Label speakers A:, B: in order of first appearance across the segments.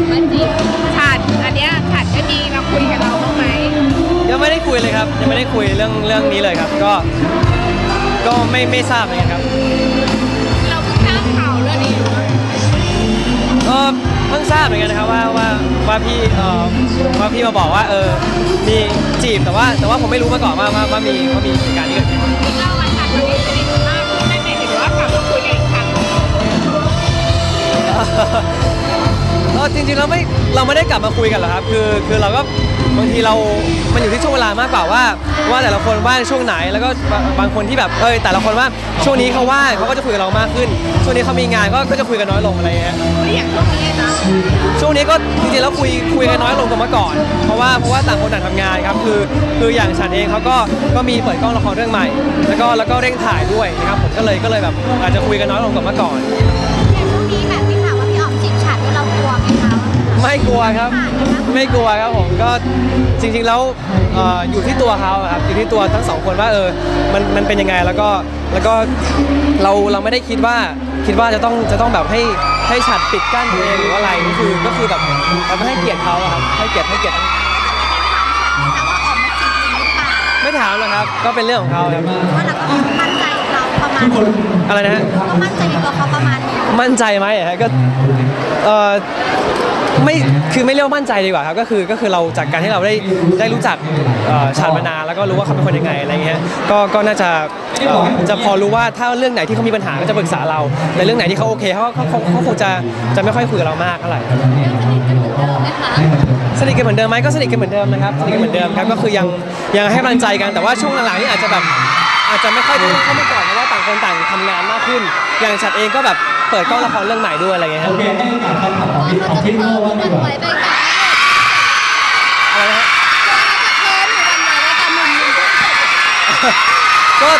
A: อกมาจีบฉัดอันเนี้ยฉัดก็ดีมาคุยกับเราบ้างไหม
B: ยังไม่ได้คุยเลยครับ ยังไม่ได้คุยเรื่องเรื่องนี้เลยครับ ก็ก็ไม่ไม่ทราบเหมือนกันครับ
A: เราเพิ่งทราบข่าวเรื่องนี้อยู่
B: ก็เพิ่งทราบเหมือนกันนะครับว่าว่าว่าพี่เอ่อว่าพี่มาบอกว่าเออมีจีบแต่ว่า แต่ว่าผมไม่รู้มาก่อนว่าว่าว่ามีว่ามีเหตุการณ์นี้เกิดขึ้น
A: ที่เล่าวันฉัดวันนี้สนิทมากนั่นหมายถึงว่ากลับมาคุยกันอีกครั้ง
B: ก็จริงๆเราไม่เราไม่ได้กลับมาคุยกันหรอกครับ คือคือเราก็บางทีเรา มันอยู่ที่ช่วงเวลามากกว่าว่า ว่าแต่ละคนว่างช่วงไหนแล้วก็บางคนที่แบบเออแต่ละคนว่าช่วงนี้เขาว่างเขาก็จะคุยกับเรามากขึ้น ช่วงนี้เขามีงานก็ก็จะคุยกันน้อยลงอะไรอย่างเงี้ย
A: ไม่ากช่วงนี้นะ
B: ช่วงนี้ก็จริงๆแล้วคุยคุยกันน้อยลงกว่าเมื่อก่อน เพราะว่าเพราะว่าต่างคนต่างทำงานครับคือคืออย่างฉันเองเขาก็ก็มีเปิดกล้องละครเรื่องใหม่ แล้วก็แล้วก็เร่งถ่ายด้วยนะครับผมก็เลยก็เลยแบบอาจจะคุยกันน้อยลงกว่าเมื่อก่อน
C: ไม่
B: กลัวครับ ไม่กลัวครับผมก็จริงๆแล้วเอ่ออยู่ที่ตัวเขาอะครับอยู่ที่ตัวทั้งสองคนว่าเออมันมันเป็นยังไงแล้วก็แล้วก็เราเราไม่ได้คิดว่าคิดว่าจะต้องจะต้องแบบให้ให้ฉัดปิดกั้นตัวเองหรือว่าอะไรก็คือก็คือแบบเราไม่ให้เกียรติเขาอะครับให้เกียรติให้เกียรติ
C: ถามว่าออกมาจีบจริงหรือเปล่า
B: ไม่ถามหรอกครับ ก็เป็นเรื่องของเขาครับ
C: ว่าเราก็มั่นใจเขาประมาณนึง
B: อะไรนะฮะ
C: ก็มั่นใจในตัวเขาประมาณนึง
B: มั่นใจไหมอะฮะก็เออ ไม่คือไม่เรียกว่ามั่นใจดีกว่าครับก็คือก็คือเราจากการที่เราได้ได้รู้จักเอ่อชาญมานานแล้วก็รู้ว่าเขาเป็นคนยังไงอะไรเงี้ยก็ก็น่าจะเอ่อจะพอรู้ว่าถ้าเรื่องไหนที่เขามีปัญหาก็จะปรึกษาเราแต่เรื่องไหนที่เขาโอเคเขาเขาเขาเขาคงจะจะไม่ค่อยคุยกับเรามากเท่าไหร่ สนิทกันเหมือนเดิมไหมก็สนิทกันเหมือนเดิมนะครับสนิทกันเหมือนเดิมครับก็คือยังยังให้กำลังใจกันแต่ว่าช่วงหลังๆนี่อาจจะแบบ อาจจะไม่ค่อยได้เข้ามาก่อนเพราะว่าต่างคนต่างทำงานมากขึ้น อย่างฉัดเองก็แบบเปิดกล้องละครเรื่องใหม่ด้วยอะไรเงี้ยครับ
D: โอเคให้โอกาสแฟนคลับของพี่ของพี่โน่บ้างดีกว่า
C: ไว้ไปกัน
B: อะไรนะฮะ
C: เคิร์นหรือวันไหนว่าจะมุมนึง
B: ก็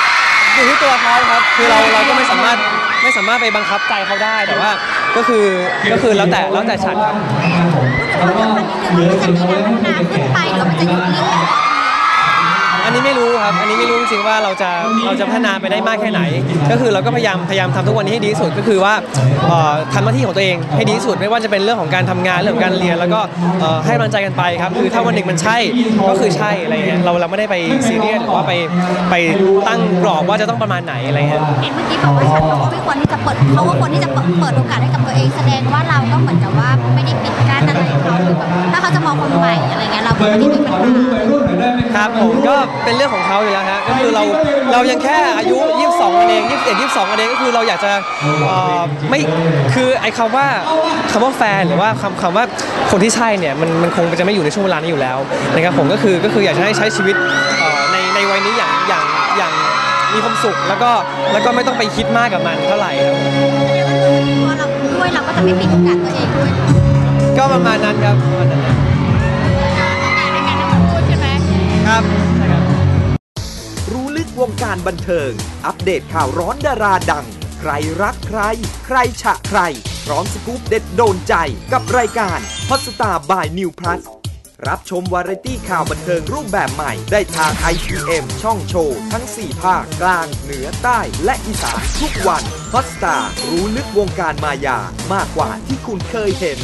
B: อยู่ที่ตัวเขาครับ คือเราเราก็ไม่สามารถไม่สามารถไปบังคับใจเขาได้แต่ว่า ก็คือก็คือแล้วแต่แล้วแต่ฉัดครับ
D: แล้วก็เหลือสิ่งเอาไว้ให้ผู้
C: นาน
D: เป็น
C: ขึ้
D: แข
C: น
D: ก
C: ไปหรือมันจะหยุดนิ่ง
B: อันนี้ไม่รู้ครับ อันนี้ไม่รู้ จริงๆว่าเราจะเราจะพัฒนาไปได้มากแค่ไหน ก็คือเราก็พยายามพยายามทำทุกวันนี้ให้ดีที่สุดก็คือว่าเอ่อทำหน้าที่ของตัวเองให้ดีที่สุด ไม่ว่าจะเป็นเรื่องของการทำงานเรื่องของการเรียน แล้วก็เอ่อให้กำลังใจกันไปครับคือถ้าวันหนึ่งมันใช่ก็คือใช่อะไรเงี้ยเราเราไม่ได้ไปซีเรียสหรือว่าไปไปตั้งกรอบว่าจะต้องประมาณไหนอะไรเงี้ย
C: เห็นเมื่อกี้บอกว่าฉันเขาก็ไม่ควรที่จะเปิดเขาก็ควรที่จะเปิดเปิดโอกาสให้กับตัวเองแสดงว่าเราก็เหมือนกับว่าไม่ได้ปิดกั้นอะไรเขาหรือแบบถ้าเขาจะมองคนใหม่อะไรเงี้ยเราก็
D: วัย
C: ไม่ได้
D: รุ่น
C: มีปัญ
D: ขอ
C: หา
D: ดูวัยรุ่นหน่อยได้ไหม
B: ครับผมก็เป็นเรื่องของเขาอยู่แล้วฮะก็คือเราเรายังแค่อายุ 22กันเอง21 22กันเองก็คือเราอยากจะเอ่อไม่คือไอ้คำว่าคำว่าแฟนหรือว่าคำคำว่าคนที่ใช่เนี่ยมันมันคงจะไม่อยู่ในช่วงเวลานี้อยู่แล้วนะครับผมก็คือก็คืออยากจะให้ใช้ชีวิตเอ่อในในวัยนี้อย่างอย่างอย่างมีความสุขแล้วก็แล้วก็ไม่ต้องไปคิดมากกับมันเท่าไหร่ครับ
C: เพราะเราด้วยเราก็จะไม่ปิดโอกาสตัวเองด้วย
B: ก็ประมาณนั้นครับประมาณนั้น
A: ใน การ
B: บั
E: นเทิง อัปเดตข่าวร้อนดาราดัง ใครรักใคร ใครฉะใคร พร้อมสกู๊ปเด็ดโดนใจกับรายการฮอตสตาบายนิวพลัสรับชมวาไรตี้ข่าวบันเทิงรูปแบบใหม่ ได้ทาง IPM ช่องโชว์ ทั้ง 4 ภาค กลาง เหนือใต้ และอีสานทุกวันฮอตสตาร์รู้ลึกวงการมายา มากกว่าที่คุณเคยเห็น